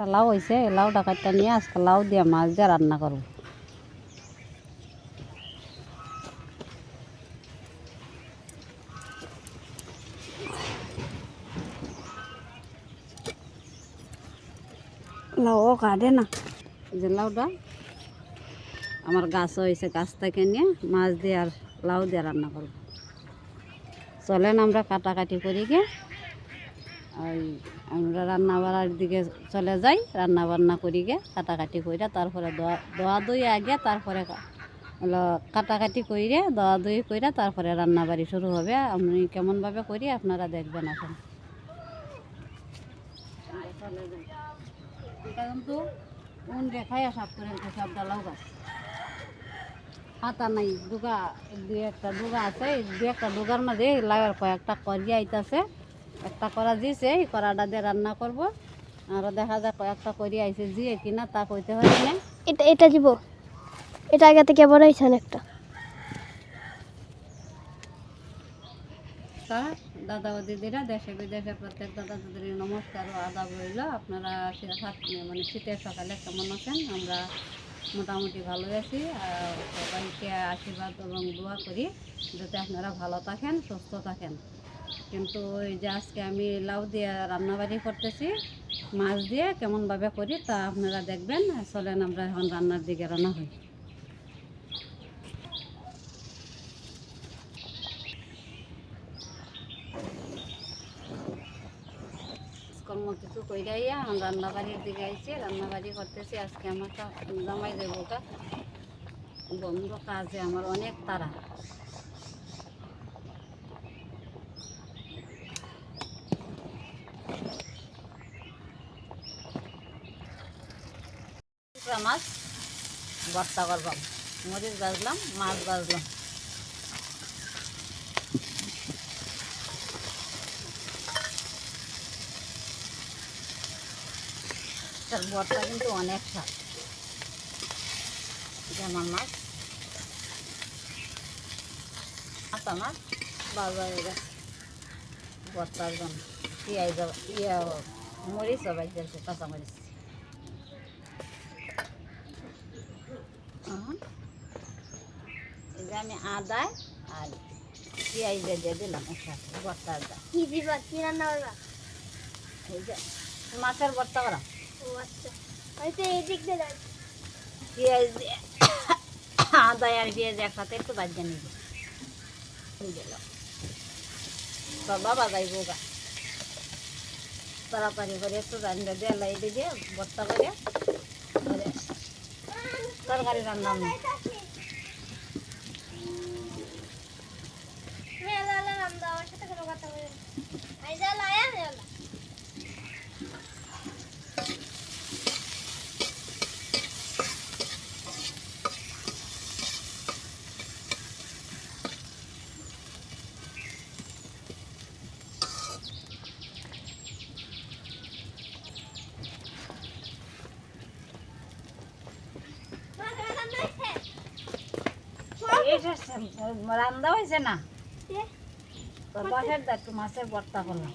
একটা লাউ হয়েছে এই লাউটা কাটটা নিয়ে আজকে লাউ দিয়ে মাছ দিয়ে রান্না করব। লাউ কাটে না। যে লাউটা আমার গাছ হয়েছে গাছ থেকে নিয়ে মাছ দিয়ে আর লাউ দিয়ে রান্না করব। চলেন আমরা কাটাকাটি করি গে। ওই আমরা রান্না বাড়ার দিকে চলে যাই রান্না বান্না করি গে কাটাকাটি কইরা তারপরে দোয়া দই আগে, তারপরে হলো কাটাকাটি কইরে, দোয়া দই কইরা তারপরে রান্না বাড়ি শুরু হবে। আমি কেমনভাবে করি আপনারা দেখবেন এখন। কিন্তু উন দেখাই সাপ করে সব ডালাও গাছ। হাতা নাই, দুগা, দুই একটা দুগা আছে, দুই একটা দুগার মাঝে লাগার কয়েকটা করিয়া আইতাছে। একটা করা দিয়েছে এই করাটা দিয়ে রান্না করব। আর দেখা যাক কয়েকটা করিয়া আইছে দিয়ে কিনা তা কইতে হয় না। এটা এটা দিব। এটা আগে থেকে বড় হয়েছে একটা। তা দাদা ও দিদিরা দেশে বিদেশে প্রত্যেক দাদা দিদির নমস্কার ও আদাব রইল। আপনারা মানে শীতের সকালে কেমন আছেন? আমরা মোটামুটি ভালো আছি সবাইকে আশীর্বাদ এবং দোয়া করি যাতে আপনারা ভালো থাকেন সুস্থ থাকেন। কিন্তু ওই যে আজকে আমি লাউ দিয়ে রান্নাবাড়ি করতেছি, মাছ দিয়ে কেমনভাবে করি তা আপনারা দেখবেন। চলেন আমরা এখন রান্নার দিকে রান্না হই। কর্ম কিছু কইরাই এখন রান্নাবাড়ির দিকে আইছি, রান্নাবাড়ি করতেছি। আজকে আমার জামাই দেবো বন্ধ কাজে আমার অনেক তারা মাছ, ভর্তা করবাম মরিচ বাজলাম মাছ বাজলাম তার ভর্তা কিন্তু অনেক স্বাদ। যেমন মাছ। মাছ আমার বাজারে ভর্তার জন্য। ইয়া মরিচ সবাই কাঁচা মরিচ এখন এই যে আমি আদা আর পেঁয়াজ দিয়ে দিলাম একসাথে ভর্তা আদা। কি দিবা? কি রান্না করবা? এই যে মাছের ভর্তা করা। ও আচ্ছা। হয়তো এই দিক দিয়ে পেঁয়াজ আদা আর পেঁয়াজ একসাথে একটু বাজিয়ে নিব। গেল। বাবা বাজাইব গা। তাড়াতাড়ি করে একটু রান্না দিয়ে লাই দিয়ে ভর্তা করে তরকারি রান্না আমার সাথে কোনো কথা আই যা লায়া মেলা এইটা রান্না হয়েছে না? তোর বাসার দা একটু মাছের ভর্তা করলাম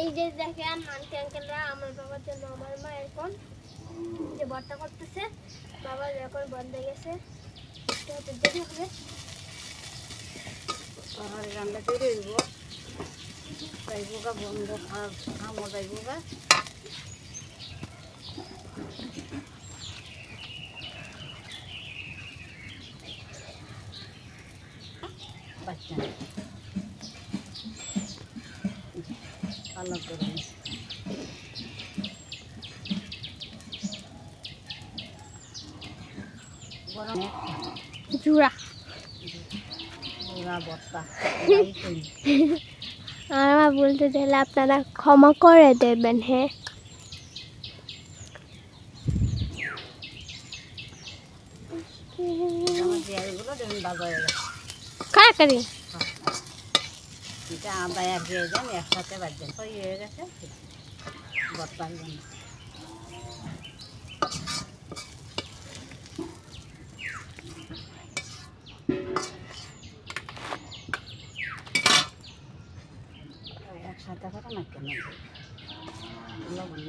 এই যে দেখেন আন্টি আঙ্কেলরা আমার বাবার জন্য আমার মা এখন যে বর্তা করতেছে বাবা এখন বন্ধ গেছে দেরি হবে রান্না তৈরি হইব যাইব গা বন্ধ খামো যাইব গা। ভালো করে নিছি। গরম একটা জুড়া পুরা বর্তা এটাই করি। আমার বলতে চাইলে আপনারা ক্ষমা করে দেবেন হ্যাঁ কারাকারি এটা আদা পেঁয়াজ আমি একসাথে বাজছেন তো হয়ে গেছে। বর্তার জন্য করে লবণ।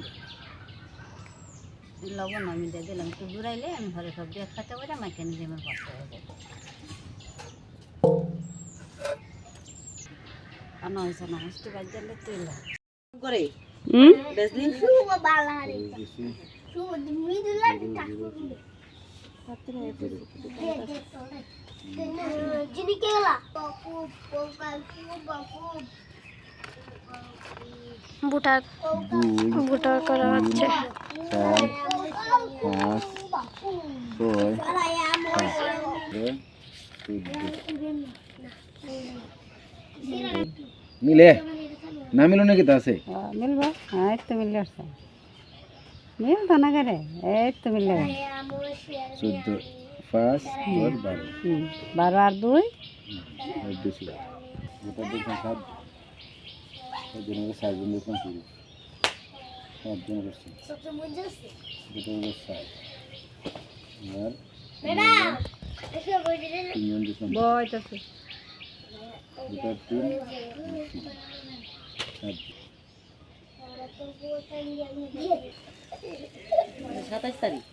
লবণ আমি দিয়ে দিলাম। একটু ঘুরাইলে আমি ঘরে সব দিয়ে একসাথে করে মাকে নিজে আমার করতে হবে আনা হয়েছে না মিষ্টি বাজ্য দিলে তেল করে হুম বেজলি শুভ বালারে শুভ মিদুলা টাকু জিনি কে গেলা বাপু পোকাল বাপু বুটার বুটার করা হচ্ছে মিলে? না মিলো নাকি তা আছে? মিলবো? হ্যাঁ এই তো মিলে আসছে। মিল তো না করে এই তো মিলে চোদ্দ পাঁচ দশ বারো। বারো আর দুই? বেশি গোটা দেখলাম সাত। সাতজন সাতজন দেখলাম শুরু সাতজন করছে দুটো হলো সাত। আর তিনজন দেখলাম বই তো দুটা তিন সাত সাতাশ তারিখ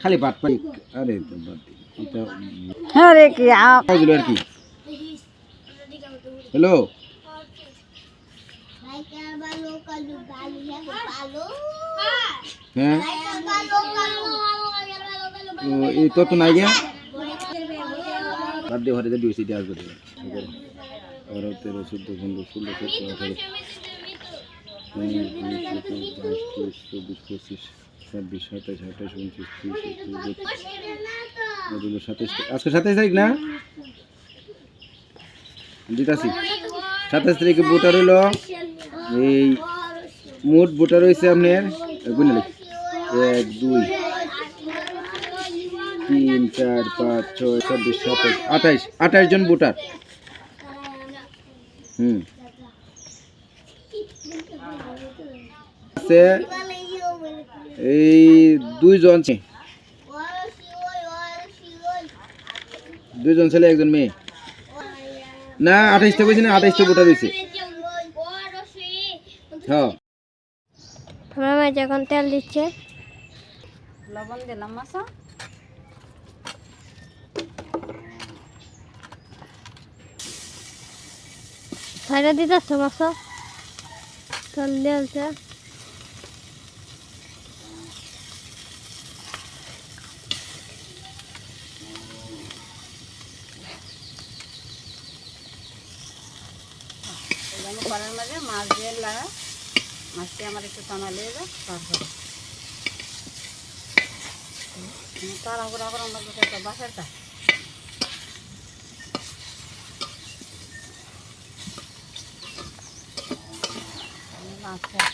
খালি বাদ পাই আরে বাদ এটা আরে কি আপ আর কি হ্যালো হ্যাঁ এই তো তো নাই গিয়া বাদ দিয়ে ঘরে দিয়ে সিটি আসবে দেখো তেরো চোদ্দ পনেরো ষোলো সতেরো আঠারো উনিশ চব্বিশ পঁচিশ ছাব্বিশ সাতাশ আঠাশ উনত্রিশ ত্রিশ একত্রিশ সাতাশ আজকে সাতাশ তারিখ না? দিতাছি। সাতাশ তারিখে ভোটার হইল এই মোট ভোটার হয়েছে আপনার এক দুই। তিন চার পাঁচ ছয় ছাব্বিশ সাতাশ আঠাইশ আঠাইশ জন ভোটার। হুম। আছে এই দুইজন দুইজন ছেলে একজন মেয়ে। না আঠাইশটা বলছি না আঠাইশটা ভোটার হয়েছে। হ্যাঁ আমার মা যখন তেল দিচ্ছে। লবণ দিলাম মাসা। ছাইরা দিতেছে মাছ দিয়েছে আমি করার মাঝে মাছ দিয়ে লাগা মাছটি আমার একটু টানা লেগে যায় তারপরে তারা করে আমরা বাসাটা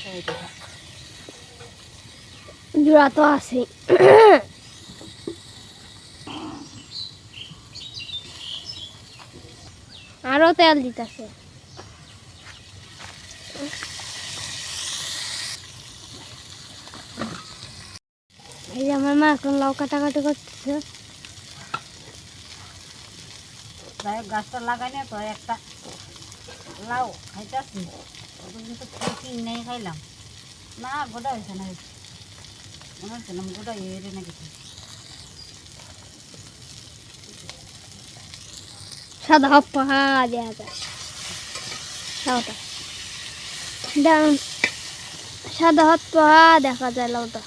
হয়ে যাবে জোড়া তো আছে আরও তেল দিতেছে। এই যে আমার মা এখন লাউ কাটাকাটি করতেছে। গাছটা লাগাইনি তো একটা লাউ খাইতেছি। কিন্তু কিন নেই খাইলাম। না গোটা হয়েছে না। মনে হচ্ছে না গোটা এরে না কিছু সাদা হপ্পা দেওয়া যায়। লাউটা দা- সাদা হপ্পা দেখা যায় লাউটা।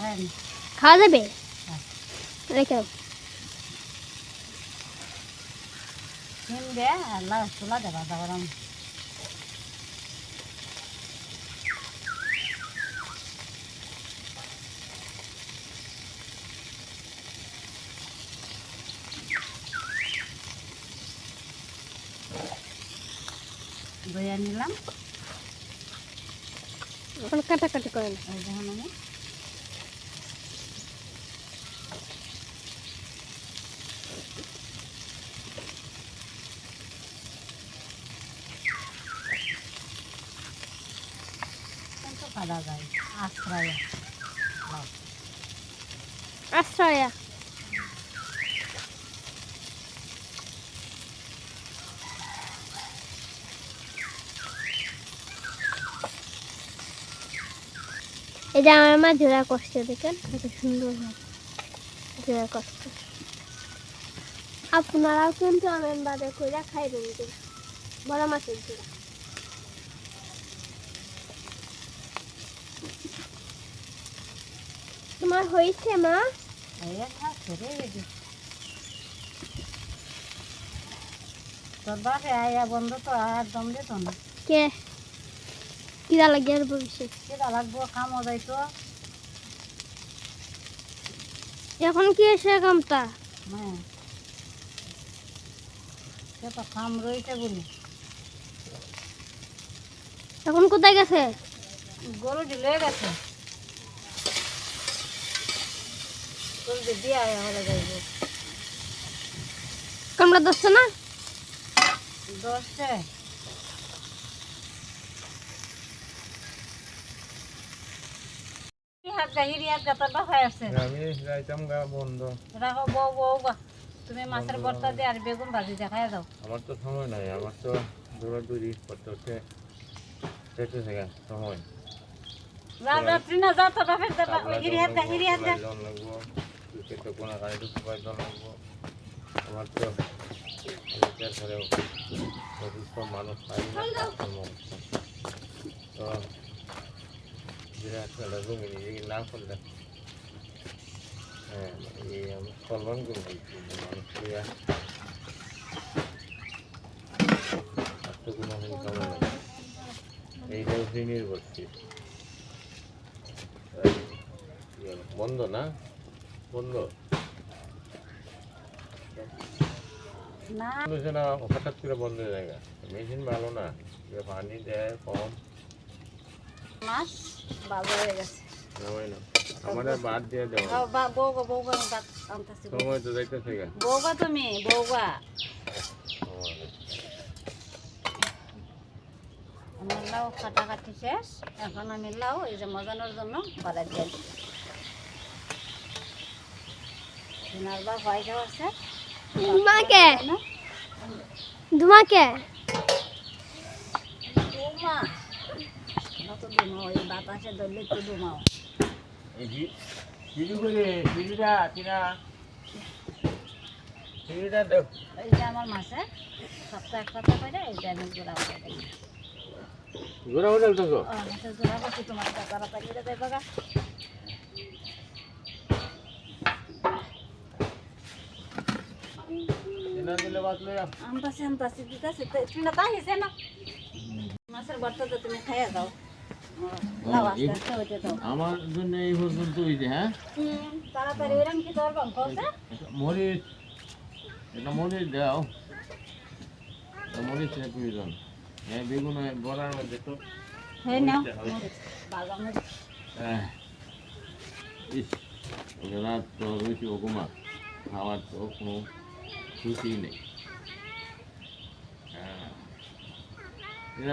হয় খাওয়া যাবে? রেখে দাও। সিম দে আর লাউ তোলা দে বাজার করাম নিলাম কাটাকাটি করে যখন আমি তো কাটা যায়। আশ্রয়া। আশ্রয়া। এটা আমার মা জোড়া কষ্ট দেখেন? এত সুন্দর জোড়া কষ্ট আপনারাও কিন্তু আমার বাদে কইরা খাই দেবেন বড় মাছের জোড়া। তোমার হয়েছে মা? এই থাকছে রে বেটি তোর বাপে আয়া বন্ধ তো একদম দিত না। কে? কিরা লাগে আর ভবিষ্যৎ কেটা লাগবো খামো যাইতো। এখন কি এসে কামটা? হ্যাঁ সে তো খাম রয়েছে বলি। এখন কোথায় গেছে? গরু লয়ে গেছে। বেগুন ভাজি দেখায় দাও। আমার তো সময় নাই আমার তো দৌড়াদৌড়ি করতে হচ্ছে যেতে থেকে সময়। যা যা যা তোর বাপের হাত হাত গা কোনো সবাই জন লাগবো আমার তো অসুস্থ মানুষ পাই তো বিরাট একটা জমি নিজে না করলে হ্যাঁ এই আমি মানুষ নেই এইটা ইয়ে, বন্ধ না না। হঠাৎ করে বন্ধ হয়ে যায় মেশিন ভালো না পানি দেয় কম। মাছ বাজার হয়ে গেছে। আমাদের বাদ দিয়ে দেওয়া খাও, বা বউ গা বউ গা ভাত আনতেছি। সময় তো যাইতেছে গা। তুমি বউ গা। সময় নেই। আমার লাউ কাটাকাটি শেষ। এখন আমি লাউ এই যে মজানোর জন্য বাড়ার যাই দিনার বা যাওয়া আছে? তোমাকে তোমাকে বাতাসে ধরলে তো দুমাও এই হি- হিরু করে হিরুটা কিনা হিরুটা দেও এই যে আমার মাছে সপ্তাহ এক কথা করে এই আমি ঘোরা জোড়া করছি তোমার কাছে তাড়াতাড়ি করে দেয় বাগা কিনা দিলে বাতলে আমতাছি আমতাছি দিতেছি তুমি না তাই হেসে না মাছের ভর্তা তো তুমি খাইয়া দাও ও, লাউ আস্তে আস্তে হইতে দাও আমার জন্য এই পর্যন্ত হইছে হ্যাঁ হুম, তাড়াতাড়ি ওইরকম কি ধরবাম কৌছে একটা মরিচ একটা মরিচ দাও একটা মরিচ এর প্রয়োজন হ্যাঁ বেগুন গড়ার মধ্যে তো হ্যাঁ নাও মরিচটা হবে। মরিচ, বাগা মরিচ। আহ, ইস রাত তো রয়েছে ওকুমা খাওয়ার তো কোনো খুশি নেই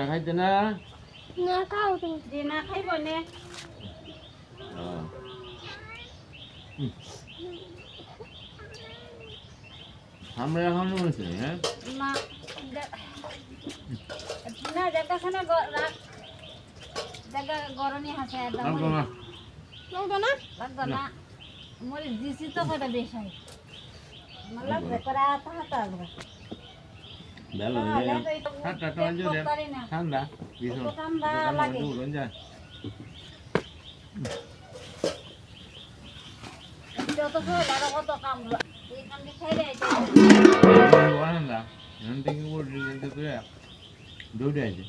খাইতে না না খাও তুমি না খাইব নে। আমরা এখন বলছি হ্যাঁ? না দে- না দেখাছে না গ- রাখ জায়গা গরমই হাসে লাগবে না লাগতো না মরিচ দিছি তো কটা বেশ হয়। ঠান্ডা যত সময় কত কাম এই কামটি খাইলে ঠান্ডা এখান থেকে দৌড়ে আছে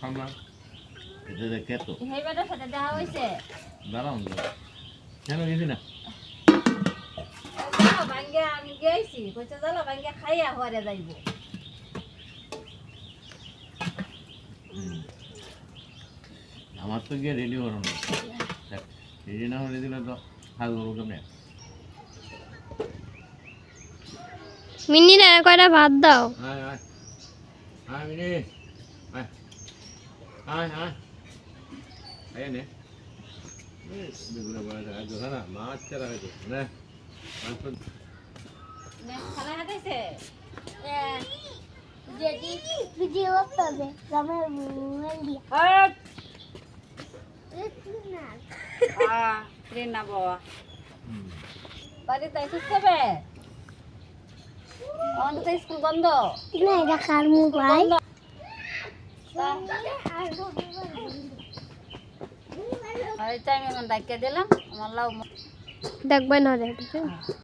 ঠান্ডা এটা যে কেতো দাঁড়াও কেন গেছি না ভাঙ্গে আমি গেছি কইছে জ্বালা ভাঙ্গে খাইয়া হরে যাইব। আমার তো গিয়ে রেডি করো না। রেডি না হলে দিলে তো হাল করব কেমন? মিনি রে কয়টা ভাত দাও? মিনি। নে। বেগুনে বড় জায়গা না মাছ চারা হয়েছে। না বাড়িতে এসেছিস কবে আমাদের তো স্কুল বন্ধ না এটা কার মোবাইল টাইমে এখন ডাকিয়ে দিলাম আমার লাউ দেখবে না আমার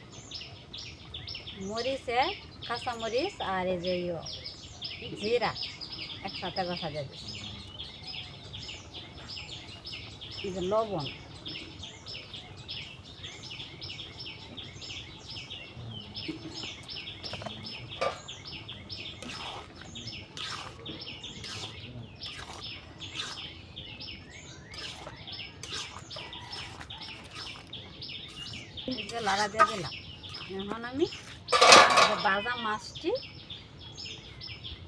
মরিচে কাঁচা মরিচ আর এই যে ইয়ো, জিরা, একসাথে দিয়ে দিচ্ছি। এই যে লবণ। লাড়া দিয়ে দিলাম। এখন আমি বাজা মাছটি,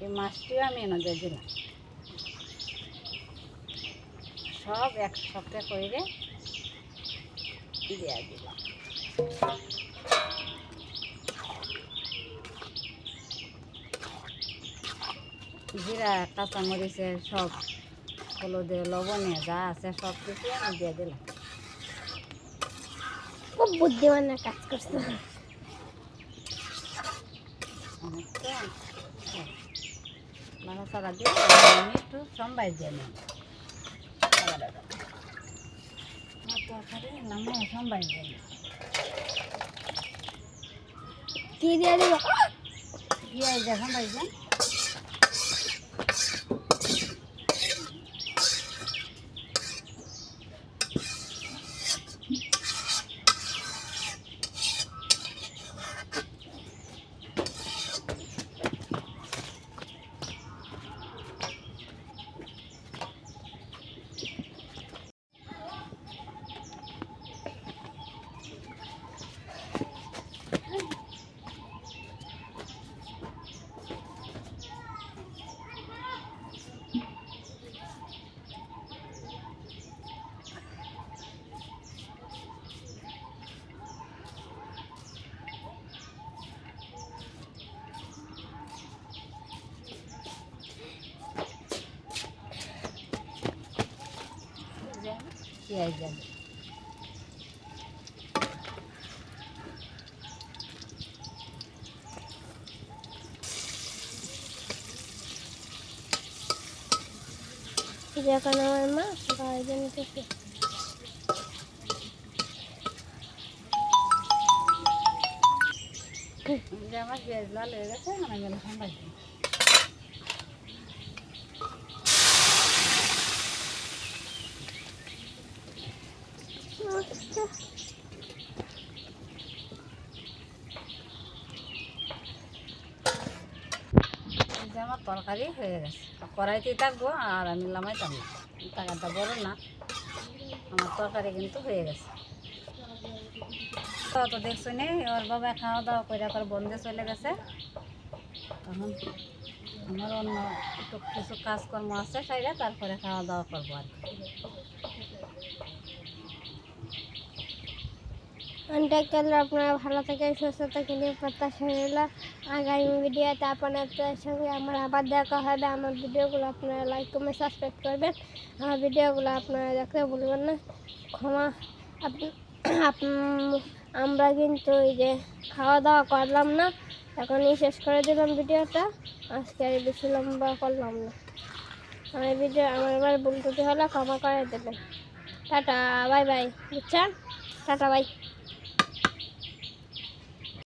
এই মাছটিও আমি এনে দিলাম। সব একসাথে করে দিয়ে দিলাম। জিরা, কাঁচামরিচের সব, হলুদে, লবণে, যা আছে সব কিছু আমি দিয়ে দিলাম। খুব বুদ্ধিমানের কাজ করছে। নাড়াচাড়া দিয়ে আমি একটু সম্বাই দিয়ে নামে সম্বাই দিয়ে কি দিয়ে দেবো দিয়ে সম্বাই দিয়ে পেঁয়াজ দিয়ে দিই। যখন আমার মা গার্জেন থেকে এই যে আমার পেঁয়াজ লাল হয়ে গেছে এখন আমি এগুলো সম্বাই দিই এই যে আমার তরকারি হয়ে গেছে কড়াইতেই থাকব আর আমি লামাইতাম না টাকাটা বড় না, আমার তরকারি কিন্তু হয়ে গেছে। তো তো দেখছ নে, ওর বাবা খাওয়া দাওয়া করে আবার বন্ধে চলে গেছে। তখন আমার অন্য একটু কিছু কাজকর্ম আছে সাইডে তারপরে খাওয়া দাওয়া করব আর কি। অনটেকাল আপনারা ভালো থাকেন, সুস্থ থাকেন প্রত্যাশা রইল। আগামী ভিডিওতে আপনাদের সঙ্গে আমার আবার দেখা হবে। আমার ভিডিওগুলো আপনারা লাইক কমেন্ট সাবস্ক্রাইব করবেন। আমার ভিডিওগুলো আপনারা দেখতে ভুলবেন না। ক্ষমা আমরা কিন্তু এই যে খাওয়া দাওয়া করলাম না, এখনই শেষ করে দিলাম ভিডিওটা। আজকে আর বেশি লম্বা করলাম না। আমার ভিডিও, আমার এবার ভুল হলে ক্ষমা করে দেবেন। টাটা বাই বাই বুঝছেন? Tata bye